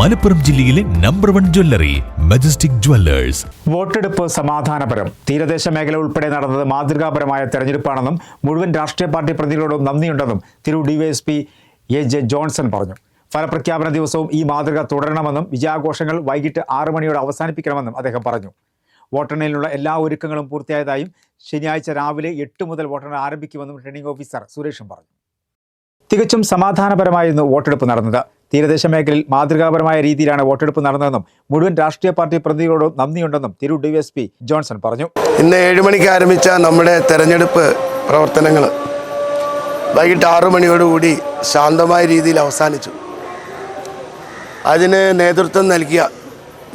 മലപ്പുറം ജില്ലയിലെ number one jewellery Majestic jewellers വോട്ടെടുപ്പ് സമാധാനപരം. തീരദേശ മേഖല ഉൾപ്പെടെ നടന്നത് മാതൃകാപരമായ തെരഞ്ഞെടുപ്പാണെന്നും മുഴുവൻ രാഷ്ട്രീയ പാർട്ടി പ്രതികളോടും നന്ദിയുണ്ടെന്നും തിരു ഡിവൈഎസ്പി എ ജെ ജോൺസൺ പറഞ്ഞു. ഫലപ്രഖ്യാപന ദിവസവും ഈ മാതൃക തുടരണമെന്നും വിജയാഘോഷങ്ങൾ വൈകിട്ട് ആറ് മണിയോടെ അവസാനിപ്പിക്കണമെന്നും അദ്ദേഹം പറഞ്ഞു. വോട്ടെണ്ണലിനുള്ള എല്ലാ ഒരുക്കങ്ങളും പൂർത്തിയായതായും ശനിയാഴ്ച രാവിലെ എട്ട് മുതൽ വോട്ടെണ്ണൽ ആരംഭിക്കുമെന്നും റിട്ടേണിംഗ് ഓഫീസർ സുരേഷും പറഞ്ഞു. തികച്ചും സമാധാനപരമായിരുന്നു വോട്ടെടുപ്പ് നടന്നത്. തീരദേശ മേഖലയിൽ മാതൃകാപരമായ രീതിയിലാണ് വോട്ടെടുപ്പ് നടന്നതെന്നും മുഴുവൻ രാഷ്ട്രീയ പാർട്ടി പ്രതിനിധികളോടും നന്ദിയുണ്ടെന്നും തിരു പി ജോൺസൺ പറഞ്ഞു. ഇന്ന് ഏഴ് മണിക്ക് ആരംഭിച്ച നമ്മുടെ തെരഞ്ഞെടുപ്പ് പ്രവർത്തനങ്ങൾ വൈകിട്ട് ആറു മണിയോടുകൂടി ശാന്തമായ രീതിയിൽ അവസാനിച്ചു. അതിന് നേതൃത്വം നൽകിയ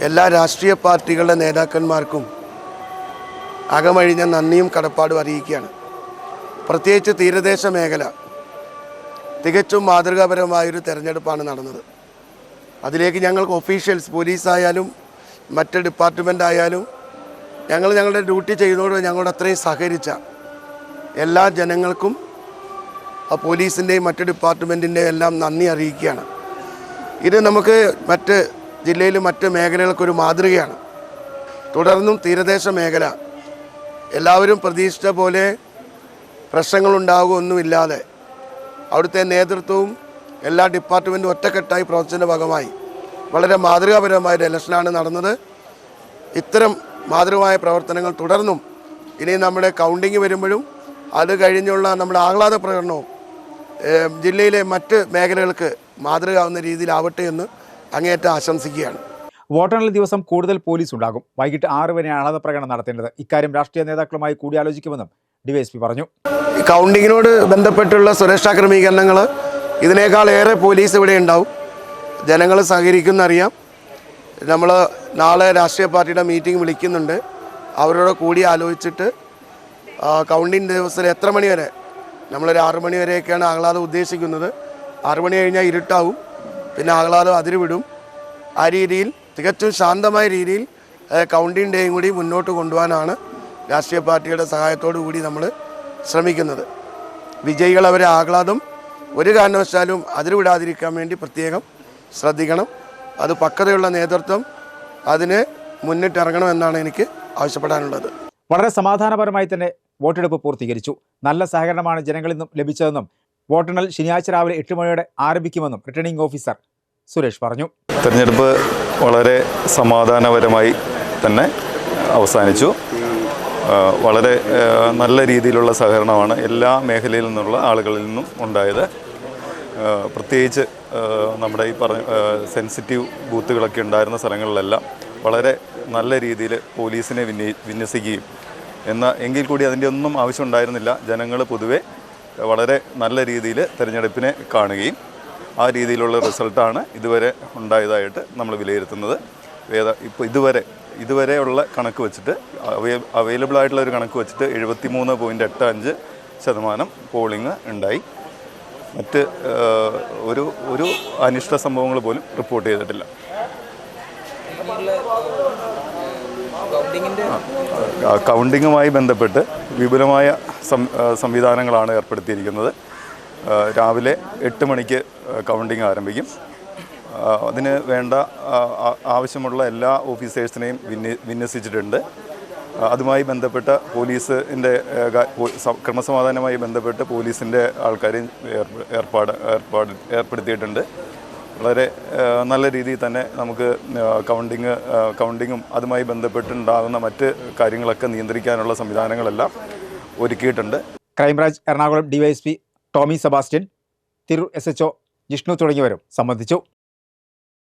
എല്ലാ രാഷ്ട്രീയ പാർട്ടികളുടെ നേതാക്കന്മാർക്കും അകമഴിഞ്ഞ നന്ദിയും കടപ്പാടും അറിയിക്കുകയാണ്. പ്രത്യേകിച്ച് തീരദേശ മേഖല തികച്ചും മാതൃകാപരമായൊരു തെരഞ്ഞെടുപ്പാണ് നടന്നത്. അതിലേക്ക് ഞങ്ങൾക്ക് ഒഫീഷ്യൽസ് പോലീസായാലും മറ്റ് ഡിപ്പാർട്ട്മെന്റ് ആയാലും ഞങ്ങൾ ഞങ്ങളുടെ ഡ്യൂട്ടി ചെയ്യുന്നതോട് ഞങ്ങളോട് അത്രയും സഹകരിച്ച എല്ലാ ജനങ്ങൾക്കും ആ പോലീസിന്റെയും മറ്റ് ഡിപ്പാർട്ട്മെന്റിന്റെയും എല്ലാം നന്ദി അറിയിക്കുകയാണ്. ഇത് നമുക്ക് മറ്റ് ജില്ലയിലും മറ്റ് മേഖലകൾക്കൊരു മാതൃകയാണ്. തുടർന്നും തീരദേശ മേഖല എല്ലാവരും പ്രതീക്ഷിച്ച പോലെ പ്രശ്നങ്ങളുണ്ടാകുമൊന്നുമില്ലാതെ അവിടുത്തെ നേതൃത്വവും എല്ലാ ഡിപ്പാർട്ട്മെന്റും ഒറ്റക്കെട്ടായി പ്രവർത്തിച്ചതിന്റെ ഭാഗമായി. വളരെ മാതൃകാപരമായ ഒരു ഇലക്ഷനാണ് നടന്നത്. ഇത്തരം മാതൃകമായ പ്രവർത്തനങ്ങൾ തുടർന്നും ഇനി നമ്മുടെ കൗണ്ടിങ് വരുമ്പോഴും അത് കഴിഞ്ഞുള്ള നമ്മുടെ ആഹ്ലാദ പ്രകടനവും ജില്ലയിലെ മറ്റ് മേഖലകൾക്ക് മാതൃകയാവുന്ന രീതിയിലാവട്ടെ എന്ന് അങ്ങേയറ്റം ആശംസിക്കുകയാണ്. വോട്ടെണ്ണൽ ദിവസം കൂടുതൽ പോലീസ് ഉണ്ടാകും. വൈകിട്ട് ആറ് വരെയാണ് ആഹ്ലാദ പ്രകടനം നടത്തേണ്ടത്. ഇക്കാര്യം രാഷ്ട്രീയ നേതാക്കളുമായി കൂടിയാലോചിക്കുമെന്നും ഡിവൈഎസ്പി പറഞ്ഞു. കൗണ്ടിങ്ങിനോട് ബന്ധപ്പെട്ടുള്ള സുരക്ഷാ ക്രമീകരണങ്ങൾ ഇതിനേക്കാൾ ഏറെ പോലീസ് ഇവിടെ ഉണ്ടാവും. ജനങ്ങൾ സഹകരിക്കുന്നറിയാം നമ്മൾ നാളെ രാഷ്ട്രീയ പാർട്ടിയുടെ മീറ്റിംഗ് വിളിക്കുന്നുണ്ട്. അവരോട് കൂടി ആലോചിച്ചിട്ട് കൗണ്ടിങ് ദിവസത്തിൽ എത്ര മണിവരെ നമ്മളൊരു ആറു മണിവരെയൊക്കെയാണ് ആഹ്ലാദം ഉദ്ദേശിക്കുന്നത്. ആറു മണി കഴിഞ്ഞാൽ ഇരുട്ടാവും. പിന്നെ ആഹ്ലാദം അതിരുവിടും ആ രീതിയിൽ തികച്ചും ശാന്തമായ രീതിയിൽ കൗണ്ടിങ് ഡേയും കൂടി മുന്നോട്ട് കൊണ്ടുപോകാനാണ് രാഷ്ട്രീയ പാർട്ടിയുടെ സഹായത്തോടു കൂടി നമ്മൾ ശ്രമിക്കുന്നത്. വിജയികൾ അവരെ ആഹ്ലാദം ഒരു കാരണവശാലും അതിരുവിടാതിരിക്കാൻ വേണ്ടി പ്രത്യേകം ശ്രദ്ധിക്കണം. അത് പക്വതയുള്ള നേതൃത്വം അതിന് മുന്നിട്ടിറങ്ങണമെന്നാണ് എനിക്ക് ആവശ്യപ്പെടാനുള്ളത്. വളരെ സമാധാനപരമായി തന്നെ വോട്ടെടുപ്പ് പൂർത്തീകരിച്ചു. നല്ല സഹകരണമാണ് ജനങ്ങളിൽ നിന്നും ലഭിച്ചതെന്നും വോട്ടെണ്ണൽ ശനിയാഴ്ച രാവിലെ എട്ട് മണിയോടെ ആരംഭിക്കുമെന്നും റിട്ടേണിംഗ് ഓഫീസർ സുരേഷ് പറഞ്ഞു. തെരഞ്ഞെടുപ്പ് വളരെ സമാധാനപരമായി തന്നെ അവസാനിച്ചു. വളരെ നല്ല രീതിയിലുള്ള സഹകരണമാണ് എല്ലാ മേഖലയിൽ നിന്നുള്ള ആളുകളിൽ നിന്നും ഉണ്ടായത്. പ്രത്യേകിച്ച് നമ്മുടെ ഈ പറഞ്ഞ സെൻസിറ്റീവ് ബൂത്തുകളൊക്കെ ഉണ്ടായിരുന്ന സ്ഥലങ്ങളിലെല്ലാം വളരെ നല്ല രീതിയിൽ പോലീസിനെ വിന്യ വിന്യസിക്കുകയും എന്നാൽ എങ്കിൽ കൂടി അതിന്റെ ഒന്നും ആവശ്യമുണ്ടായിരുന്നില്ല ജനങ്ങൾ പൊതുവെ വളരെ നല്ല രീതിയിൽ തിരഞ്ഞെടുപ്പിനെ കാണുകയും ആ രീതിയിലുള്ള റിസൾട്ടാണ് ഇതുവരെ ഉണ്ടായതായിട്ട് നമ്മൾ വിലയിരുത്തുന്നത്. വേദ ഇപ്പോൾ ഇതുവരെ ഇതുവരെയുള്ള കണക്ക് വെച്ചിട്ട് അവൈ അവൈലബിൾ ആയിട്ടുള്ള ഒരു കണക്ക് വെച്ചിട്ട് എഴുപത്തി മൂന്ന് പോയിന്റ് എട്ട് അഞ്ച് ശതമാനം പോളിംഗ് ഉണ്ടായി. മറ്റ് ഒരു ഒരു അനിഷ്ട സംഭവങ്ങൾ പോലും റിപ്പോർട്ട് ചെയ്തിട്ടില്ല. കൗണ്ടിങ്ങുമായി ബന്ധപ്പെട്ട് വിപുലമായ സംവിധാനങ്ങളാണ് ഏർപ്പെടുത്തിയിരിക്കുന്നത്. രാവിലെ എട്ട് മണിക്ക് കൗണ്ടിങ് ആരംഭിക്കും. അതിന് വേണ്ട ആവശ്യമുള്ള എല്ലാ ഓഫീസേഴ്സിനെയും വിന്യ വിന്യസിച്ചിട്ടുണ്ട്. അതുമായി ബന്ധപ്പെട്ട പോലീസിന്റെ ക്രമസമാധാനമായി ബന്ധപ്പെട്ട് പോലീസിന്റെ ആൾക്കാരെയും ഏർപ്പ- ഏർപ്പാട് ഏർപ്പാട് ഏർപ്പെടുത്തിയിട്ടുണ്ട്. വളരെ നല്ല രീതിയിൽ തന്നെ നമുക്ക് കൗണ്ടിങ് കൗണ്ടിങ്ങും അതുമായി ബന്ധപ്പെട്ടുണ്ടാകുന്ന മറ്റ് കാര്യങ്ങളൊക്കെ നിയന്ത്രിക്കാനുള്ള സംവിധാനങ്ങളെല്ലാം ഒരുക്കിയിട്ടുണ്ട്. Crime branch Ernakulam DYSP Tomy Sebastian തിരു എസ് എച്ച് ജിഷ്ണു തുടങ്ങിയവരും സംബന്ധിച്ചു.